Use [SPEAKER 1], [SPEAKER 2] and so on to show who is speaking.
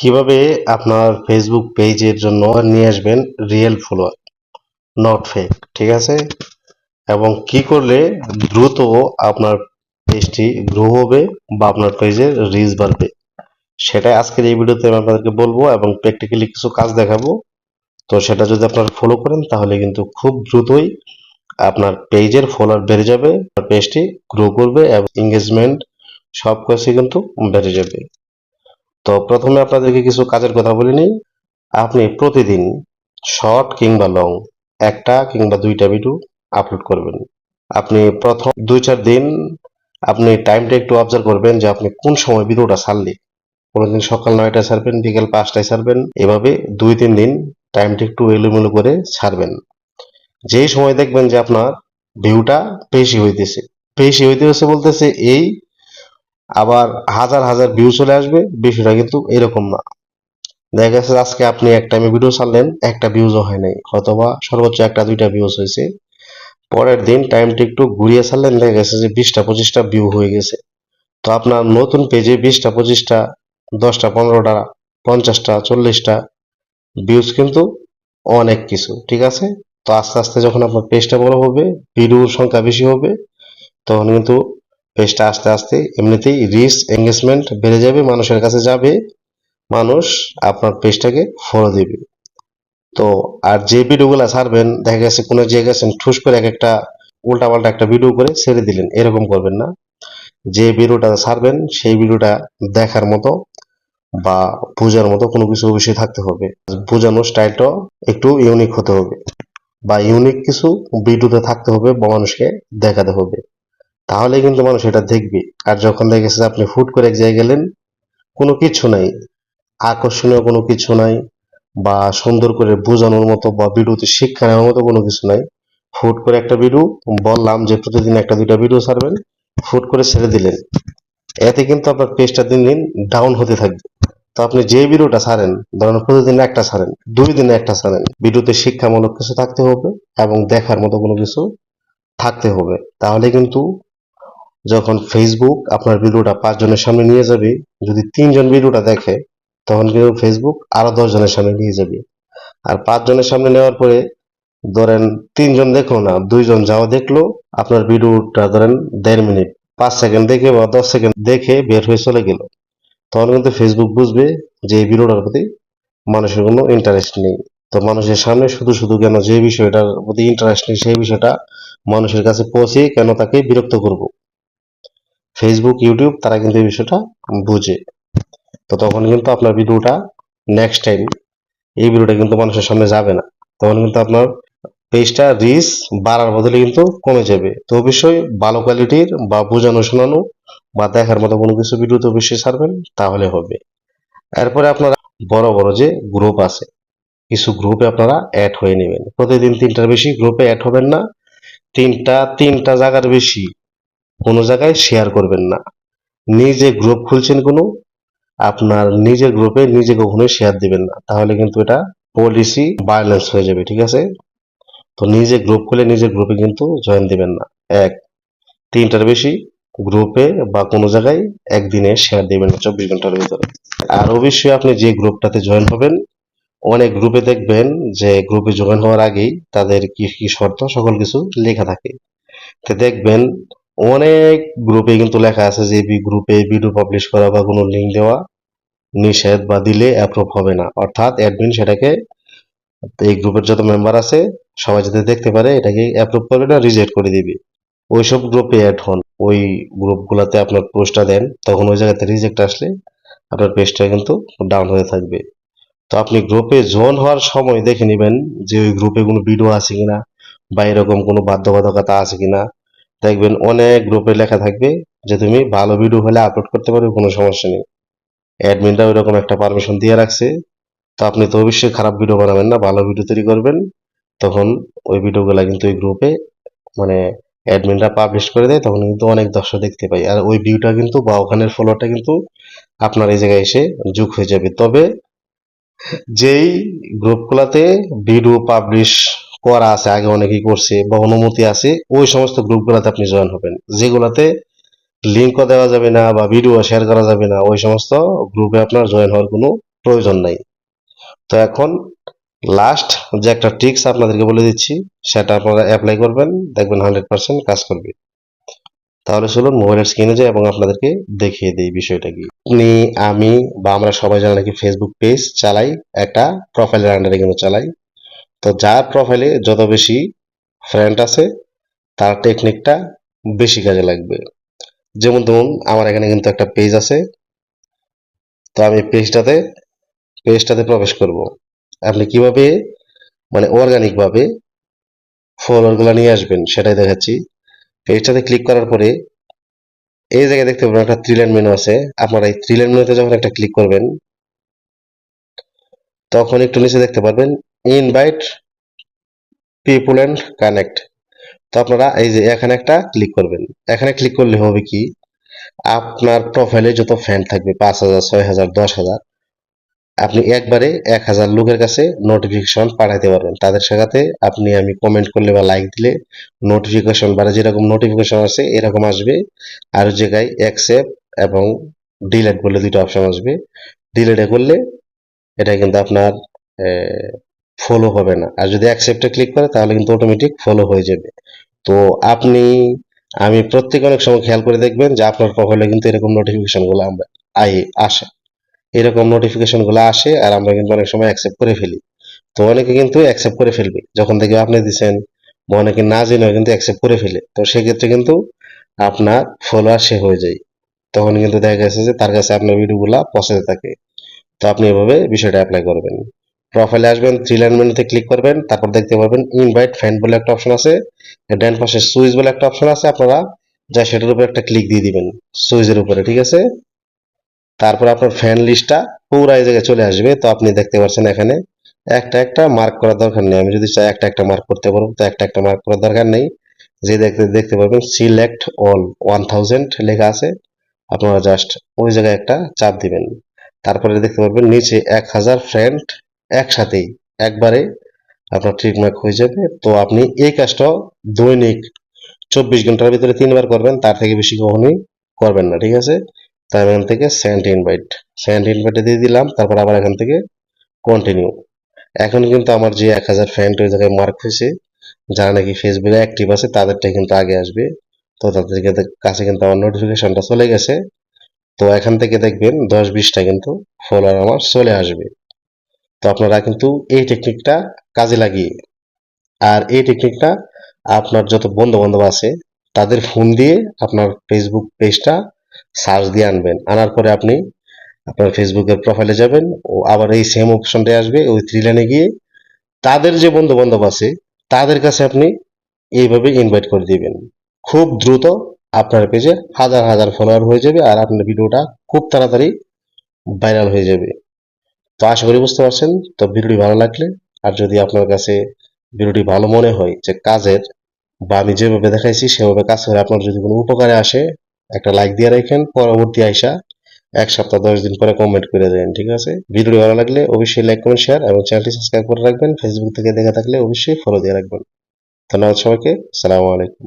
[SPEAKER 1] কীভাবে আপনার ফেসবুক পেজের জন্য নিয়ে আসবেন রিয়েল ফলোয়ার নট ফেক ঠিক আছে? এবং কি করলে দ্রুত আপনার পেজটি গ্রো হবে বা আপনার পেজের রিচ বাড়বে? সেটাই আজকের এই ভিডিওতে আমি আপনাদেরকে বলব এবং প্র্যাকটিক্যালি কিছু কাজ দেখাবো। তো সেটা যদি আপনারা ফলো করেন, তাহলে কিন্তু খুব দ্রুতই আপনার পেজের ফলোয়ার বেড়ে যাবে পেজটি গ্রো করবে এবং এঙ্গেজমেন্ট সব কিছুই কিন্তু বেড়ে যাবে। তো প্রথমে আপনাদেরকে কিছু কাজের কথা বলে নিই। আপনি প্রতিদিন শর্ট কিংবা লং একটা কিংবা দুইটা ভিডিও আপলোড করবেন। আপনি প্রথম দুই চার দিন আপনি টাইমটা একটু অবজার্ভ করবেন যে আপনি কোন সময় ভিডিওটা ছাড়লে। কোনোদিন সকাল নয়টায় ছাড়বেন, বিকেল পাঁচটায় ছাড়বেন, এভাবে দুই তিন দিন টাইমটা একটু এলোমেলো করে ছাড়বেন। যেই সময় দেখবেন যে আপনার ভিউটা বেশি হইতেছে। বেশি হইতেছে বলতেছে এই আবার হাজার হাজার ভিউ চলে আসবে বিষয়টা কিন্তু এরকম না। দেখা গেছে আজকে আপনি এক টাইমে ভিডিও ছাড়লেন, একটা ভিউজও হয় নাই, অথবা সর্বোচ্চ একটা দুইটা ভিউজ হয়েছে। পরের দিন টাইমটা একটু ঘুরিয়ে ছাড়লেন, দেখা গেছে যে বিশটা পঁচিশটা ভিউ হয়ে গেছে। তো আপনার নতুন পেজে বিশটা পঁচিশটা, দশটা পনেরোটা, পঞ্চাশটা, চল্লিশটা ভিউজ কিন্তু অনেক কিছু, ঠিক আছে? তো আস্তে আস্তে যখন আপনার পেজটা বড় হবে ভিডিওর সংখ্যা বেশি হবে, তখন কিন্তু পেজটা আস্তে আস্তে এমনিতেই রিচ এঙ্গেজমেন্ট বেড়ে যাবে, মানুষের কাছে যাবে, মানুষ আপনার পেজটাকে ফলো দিবে। তো আর যে ভিডিওগুলো ছাড়বেন, দেখা গেছে কোনো জায়গায় গেছেন, ঠুস করে এক একটা উল্টাপাল্টা একটা ভিডিও করে ছেড়ে দিলেন, এরকম করবেন না। যে ভিডিওটা ছাড়বেন, সেই ভিডিওটা দেখার মতো বা বোঝার মতো কোনো কিছু অবশ্যই থাকতে হবে। বোঝানোর স্টাইলটাও একটু ইউনিক হতে হবে বা ইউনিক কিছু ভিডিওতে থাকতে হবে বা মানুষকে দেখাতে হবে। তাহলে কিন্তু মানুষ এটা দেখবে। আর যখন দেখেছে যে আপনি ফুট করে এক জায়গায় গেলেন, কোনো কিছু নাই। আকর্ষণীয় কোনো কিছু নাই বা সুন্দর করে বোঝানোর মতো বা ভিডিওতে শিক্ষা নেওয়ার মতো কোনো কিছু নাই। ফুট করে একটা ভিডিও বললাম যে প্রতিদিন একটা দুইটা ভিডিও ছাড়বেন ফুট করে ছেড়ে দিলেন। এতে কিন্তু আপনার পেজটা দিন দিন ডাউন হতে থাকবে। তো আপনি যে ভিডিওটা ছাড়েন, ধরেন প্রতিদিন একটা ছাড়েন, দুই দিনে একটা ছাড়েন ভিডিওতে শিক্ষামূলক কিছু থাকতে হবে এবং দেখার মতো কোনো কিছু থাকতে হবে। তাহলে কিন্তু যখন ফেসবুক আপনার ভিডিওটা পাঁচজনের সামনে নিয়ে যাবে, যদি তিনজন ভিডিওটা দেখে, তখন কিন্তু ফেসবুক আরও দশ জনের সামনে নিয়ে যাবে। আর পাঁচজনের সামনে নেওয়ার পরে, ধরেন তিনজন দেখল না, দুইজন যাও দেখল, আপনার ভিডিওটা ধরেন দেড় মিনিট, পাঁচ সেকেন্ড দেখে বা দশ সেকেন্ড দেখে বের হয়ে চলে গেল। তখন কিন্তু ফেসবুক বুঝবে যে এই ভিডিওটার প্রতি মানুষের কোনো ইন্টারেস্ট নেই। তো মানুষের সামনে শুধু শুধু কেন যে বিষয়টার প্রতি ইন্টারেস্ট নেই, সেই বিষয়টা মানুষের কাছে পৌঁছে কেন তাকে বিরক্ত করব? ফেসবুক ইউটিউব তারা কিন্তু এই বিষয়টা বুঝে। তো তখন কিন্তু আপনার ভিডিওটা নেক্সট টাইম এই ভিডিওটা কিন্তু মানুষের সামনে যাবে না। তখন কিন্তু আপনার পেজটা রিচ বাড়ার বদলে কিন্তু কমে যাবে। তো অবশ্যই ভালো কোয়ালিটির বা বোঝানো, শোনানো বা দেখার মতো কোনো কিছু ভিডিও তো অবশ্যই ছাড়বেন, তাহলে হবে। এরপরে আপনারা বড় বড় যে গ্রুপ আছে, কিছু গ্রুপে আপনারা অ্যাড হয়ে নেবেন। প্রতিদিন তিনটার বেশি গ্রুপে অ্যাড হবেন না। তিনটা তিনটা জায়গার বেশি কোনো জায়গায় শেয়ার করবেন না। নিজে গ্রুপ খুলছেন কোনো, আপনার নিজের গ্রুপে নিজে কখনোই শেয়ার দিবেন না। তাহলে কিন্তু এটা পলিসি ভায়োলেন্স হয়ে যাবে, ঠিক আছে? তো নিজে গ্রুপ খুলে নিজের গ্রুপে কিন্তু জয়েন দিবেন না। এক। তিনটার বেশি গ্রুপে বা কোনো জায়গায় একদিনে শেয়ার দিবেন না চব্বিশ ঘণ্টার ভিতরে। আর অবশ্যই আপনি যে গ্রুপটাতে জয়েন হবেন, অনেক গ্রুপে দেখবেন যে গ্রুপে জয়েন হওয়ার আগেই তাদের কি কি শর্ত, সকল কিছু লেখা থাকে। তো দেখবেন অনেক গ্রুপে কিন্তু লেখা আছে যে এই গ্রুপে ভিডিও পাবলিশ করা বা কোনো লিঙ্ক দেওয়া নিষেধ বা দিলে অ্যাপ্রুভ হবে না। অর্থাৎ অ্যাডমিন সেটাকে, এই গ্রুপের যত মেম্বার আছে, সবাই যাতে দেখতে পারে, এটাকে অ্যাপ্রুভ করবে না রিজেক্ট করে দিবে। ওইসব গ্রুপে অ্যাড হন। ওই গ্রুপগুলোতে আপনার পোস্টটা দেন, তখন ওই জায়গাতে রিজেক্ট আসলে আপনার পেজটা কিন্তু ডাউন হয়ে থাকবে। তো আপনি গ্রুপে জয়েন হওয়ার সময় দেখে নেবেন যে ওই গ্রুপে কোনো ভিডিও আছে কিনা, বা এরকম কোনো বাধ্যবাধকতা আছে কিনা। দেখবেন অনেক গ্রুপে লেখা থাকবে যে তুমি ভালো ভিডিও হলে আপলোড করতে পারবে, কোনো সমস্যা নেই। অ্যাডমিনরা ওইরকম একটা পারমিশন দিয়ে রাখছে। তো আপনি তো অবশ্যই খারাপ ভিডিও বানাবেন না, ভালো ভিডিও তৈরি করবেন। তখন ওই ভিডিওগুলা কিন্তু ওই গ্রুপে মানে অ্যাডমিনরা পাবলিশ করে দেয়, তখন কিন্তু অনেক দর্শক দেখতে পাই আর ওই ভিউটা কিন্তু বা ওখানের ফলোয়ারটা কিন্তু আপনার এই জায়গায় এসে যোগ হয়ে যাবে। তবে যেই গ্রুপগুলোতে ভিডিও পাবলিশ করা আছে, আগে অনেকেই করছে বা অনুমতি আছে, ওই সমস্ত গ্রুপগুলোতে আপনি জয়েন হবেন। যেগুলাতে লিঙ্কও দেওয়া যাবে না বা ভিডিও শেয়ার করা যাবে না, ওই সমস্ত গ্রুপে আপনার জয়েন হওয়ার কোনো প্রয়োজন নাই। তো এখন লাস্ট যে একটা ট্রিক্স আপনাদেরকে বলে দিচ্ছি, সেটা আপনারা অ্যাপ্লাই করবেন, দেখবেন হান্ড্রেড পার্সেন্ট কাজ করবে। তাহলে চলুন মোবাইলের স্ক্রিনে যাই এবং আপনাদেরকে দেখিয়ে দিই বিষয়টা কি। আপনি, আমি বা আমরা সবাই জানি নাকি ফেসবুক পেজ চালাই, একটা প্রোফাইলের আন্ডারে কিন্তু চালাই। তো যার প্রোফাইলে যত বেশি ফ্রেন্ড আছে, তার টেকনিকটা বেশি কাজে লাগবে। যেমন ধরুন, আমার এখানে কিন্তু একটা পেজ আছে। তো আমি পেজটাতে পেজটাতে প্রবেশ করব। আপনি কীভাবে মানে অর্গানিক ভাবে ফলোয়ারগুলো নিয়ে আসবেন সেটাই দেখাচ্ছি। পেজটাতে ক্লিক করার পরে, এই জায়গায় দেখতে পাবেন একটা থ্রি লাইন মেনু আছে। আপনারা এই থ্রি লাইন মেনুতে যখন একটা ক্লিক করবেন, তখন একটু নিচে দেখতে পারবেন ইনভাইট পিপুল অ্যান্ড কানেক্ট তো আপনারা এই যে এখানে একটা ক্লিক করবেন। এখানে ক্লিক করলে হবে কি? আপনার প্রোফাইলে যত ফ্যান থাকবে, পাঁচ হাজার, ছয় হাজার, দশ হাজার, আপনি একবারে এক হাজার লোকের কাছে নোটিফিকেশন পাঠাইতে পারবেন। তাদের সাথে আপনি আমি কমেন্ট করলে বা লাইক দিলে নোটিফিকেশন বা যেরকম নোটিফিকেশন আছে এরকম আসবে। আর জায়গায় অ্যাকসেপ্ট এবং ডিলেট বলে দুটো অপশন আসবে। ডিলেটে করলে এটা কিন্তু আপনার ফলো হবে না। আর যদি অ্যাকসেপ্টে ক্লিক করে, তাহলে কিন্তু অটোমেটিক ফলো হয়ে যাবে। তো আপনি, আমি প্রত্যেক অনেক সময় খেয়াল করে দেখবেন যে আপনার প্রোফাইলে কিন্তু এরকম নোটিফিকেশনগুলো আমরা আই, আসে। এরকম নোটিফিকেশনগুলো আসে আর আমরা কিন্তু অনেক সময় অ্যাকসেপ্ট করে ফেলি। তো অনেকে কিন্তু অ্যাকসেপ্ট করে ফেলবে। যখন দেখবে আপনি দিচ্ছেন বা অনেকে না জেনেও কিন্তু অ্যাকসেপ্ট করে ফেলে। তো সেক্ষেত্রে কিন্তু আপনার ফলোয়ার সে হয়ে যায়। তখন কিন্তু দেখা গেছে যে তার কাছে আপনার ভিডিওগুলো পৌঁছাতে থাকে। তো আপনি এভাবে বিষয়টা অ্যাপ্লাই করবেন। প্রোফাইলে আসবেন থ্রি লাইন মেনুতে ক্লিক করবেন, তারপর দেখতে পারবেন ইনভাইট ফ্রেন্ড বলে একটা অপশন আছে। ডান পাশে সুইচ বলে একটা অপশন আছে, আপনারা যা সেটার উপর একটা ক্লিক দিয়ে দিবেন সুইচের উপরে, ঠিক আছে? তারপর আপনার ফ্যান লিস্টটা পুরো এই জায়গায় চলে আসবে, তো আপনি দেখতে পাচ্ছেন এখানে একটা একটা মার্ক করার দরকার নেই। আমি যদি চাই একটা একটা মার্ক করতে পারব তো একটা একটা মার্ক করার দরকার নেই। যে দেখতে দেখতে পারবেন সিলেক্ট অল ওয়ান থাউজেন্ড লেখা আছে। আপনারা জাস্ট ওই জায়গায় একটা চাপ দিবেন। তারপরে দেখতে পারবেন, নিচে এক হাজার ফ্রেন্ড একসাথেই। একবারে আপনার ট্রিটমেন্ট হয়ে যাবে। তো আপনি এই কাজটা দৈনিক চব্বিশ ঘণ্টার ভিতরে তিনবার করবেন, তার থেকে বেশি কখনোই করবেন না, ঠিক আছে? তাই এখান থেকে সেন্ড ইনভাইট সেন্ড ইনভাইটে দিয়ে দিলাম, তারপর আবার এখান থেকে কন্টিনিউ এখন কিন্তু আমার যে এক হাজার ফ্রেন্ড ওই জায়গায় মার্ক হয়েছে, যারা নাকি ফেসবুকে অ্যাক্টিভ আছে তাদেরটা কিন্তু আগে আসবে। তো তাদের কাছে কিন্তু আমার নোটিফিকেশনটা চলে গেছে। তো এখান থেকে দেখবেন দশ বিশটা কিন্তু ফলোয়ার আমার চলে আসবে। তো আপনারা কিন্তু এই টেকনিকটা কাজে লাগিয়ে আর এই টেকনিকটা আপনার যত বন্ধু বান্ধব আছে, তাদের ফোন দিয়ে আপনার ফেসবুক পেজটা সার্চ দিয়ে আনবেন। আনার পরে আপনি আপনার ফেসবুকের প্রোফাইলে যাবেন ও আবার এই সেম অপশনটাই আসবে, ওই থ্রি লাইনে গিয়ে তাদের যে বন্ধু বান্ধব আছে, তাদের কাছে আপনি এইভাবে ইনভাইট করে দিবেন। খুব দ্রুত আপনার পেজে হাজার হাজার ফলোয়ার হয়ে যাবে আর আপনার ভিডিওটা খুব তাড়াতাড়ি ভাইরাল হয়ে যাবে। তো আশা করি বুঝতে পারছেন। তো ভিডিওটি ভালো লাগলে, আর যদি আপনার কাছে ভিডিওটি ভালো মনে হয় যে কাজের বা আমি যেভাবে দেখাইছি সেভাবে কাজ করে আপনার যদি কোনো উপকারে আসে, একটা লাইক দিয়ে রাখেন। পরবর্তী আইসা এক সপ্তাহ, দশ দিন পরে কমেন্ট করে দেন, ঠিক আছে? ভিডিওটি ভালো লাগলে অবশ্যই লাইক কমেন্ট শেয়ার এবং চ্যানেলটি সাবস্ক্রাইব করে রাখবেন। ফেসবুক থেকে দেখে থাকলে অবশ্যই ফলো দিয়ে রাখবেন। ধন্যবাদ সবাইকে। সালামু আলাইকুম।